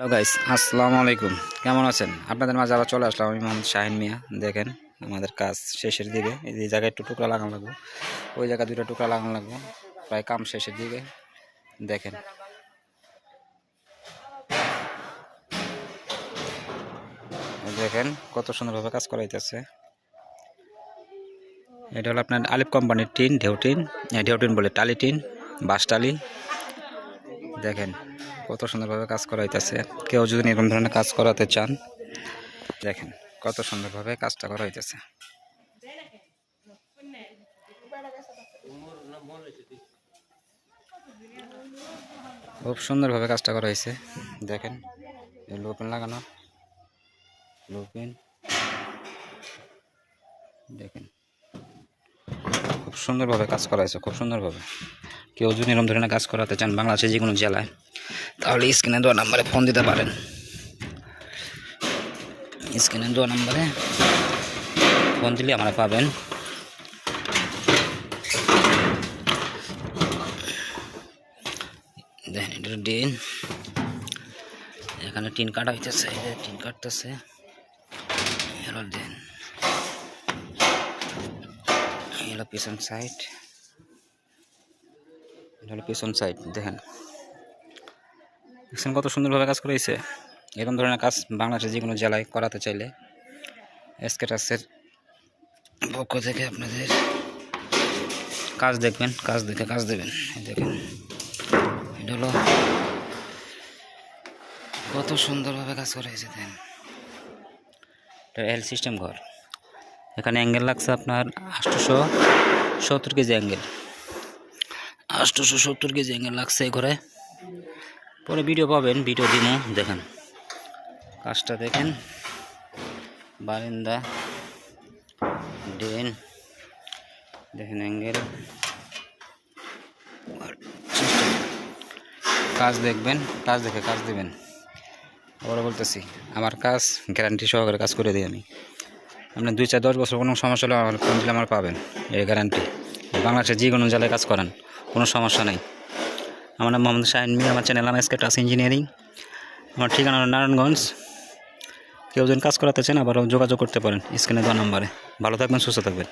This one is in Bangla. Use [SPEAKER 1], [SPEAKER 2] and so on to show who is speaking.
[SPEAKER 1] হ্যালো গাইস আসসালামু আলাইকুম কেমন আছেন? আপনাদের মাঝে আবার চলে আসলাম আমি মোহাম্মদ শাহিন মিয়া। দেখেন আমাদের কাজ শেষের দিকে। এই জায়গায় একটু টুকরা লাগানো লাগবে। ওই জায়গায় দুটো টুকরা লাগানো লাগবে। প্রায় কাম শেষের দিকে। দেখেন। দেখেন কত সুন্দরভাবে কাজ করা হইতেছে এটা হলো আপনার আলিফ কোম্পানির টিন ঢেউ টিন। হ্যাঁ, ঢেউ টিন বলে টালি টিন বাঁশ টালি। দেখেন। কত সুন্দরভাবে কাজ করা হইতেছে কেউ যদি এরকম ধরনের কাজ করাতে চান, দেখেন কত সুন্দরভাবে কাজটা করা হইতেছে খুব সুন্দরভাবে কাজটা করা হয়েছে দেখেন লুপিন লাগানো। লুপিন। দেখেন। খুব সুন্দরভাবে কাজ করা হয়েছে খুব সুন্দরভাবে। কেউ যদি এরকম ধরনের কাজ করাতে চান বাংলাদেশের যে কোনো জেলায়, তাহলে স্ক্রিনে দেওয়া নাম্বারে ফোন দিতে পারেন। স্ক্রিনে দেওয়া নাম্বারে ফোন দিলে আমরা পাবেন। দেখেন, এটা ডিন এখানে টিন কাটা হইতেছে টিন কাটতেছে। দেন হলো পিছন সাইড এটা হলো পিছন সাইড দেখেন। কত সুন্দরভাবে কাজ করেছে এরকম ধরনের কাজ বাংলাদেশের যে কোনো জেলায় করাতে চাইলে এসকেটাসের পক্ষ থেকে আপনাদের কাজ দেখবেন, কাজ দেখে কাজ দেবেন। দেখেন, এটা হলো কত সুন্দরভাবে কাজ করা হয়েছে, দেখেন। এটা এল সিস্টেম ঘর। এখানে অ্যাঙ্গেল লাগছে আপনার আটশোশো সত্তর কেজি অ্যাঙ্গেল আটশোশো সত্তর কেজি অ্যাঙ্গেল লাগছে এই ঘরে। পরে ভিডিও পাবেন ভিডিও দিমো দেখেন। কাজটা দেখেন। বারিন্দা ড্রেন দেখেন অ্যাঙ্গেল কাজ দেখবেন, কাজ দেখে কাজ দেবেন। আবারও বলতেছি, আমার কাজ গ্যারান্টি সহকারে কাজ করে দিই আমি। আপনার দুই চার দশ বছর কোনো সমস্যা হলে ফোন দিলে আমার পাবেন, এই গ্যারান্টি বাংলাদেশে যে কোনো জেলায় কাজ করেন, কোনো সমস্যা নেই। আমার নাম মোহাম্মদ শাহিন মিয়া আমার চ্যানেল আমার টাস ইঞ্জিনিয়ারিং আমার ঠিকানা নারায়ণগঞ্জ। কেউ যদি কাজ করাতে চান, আবারও যোগাযোগ করতে পারেন স্ক্রিনে দেওয়া নাম্বারে। ভালো থাকবেন, সুস্থ থাকবেন।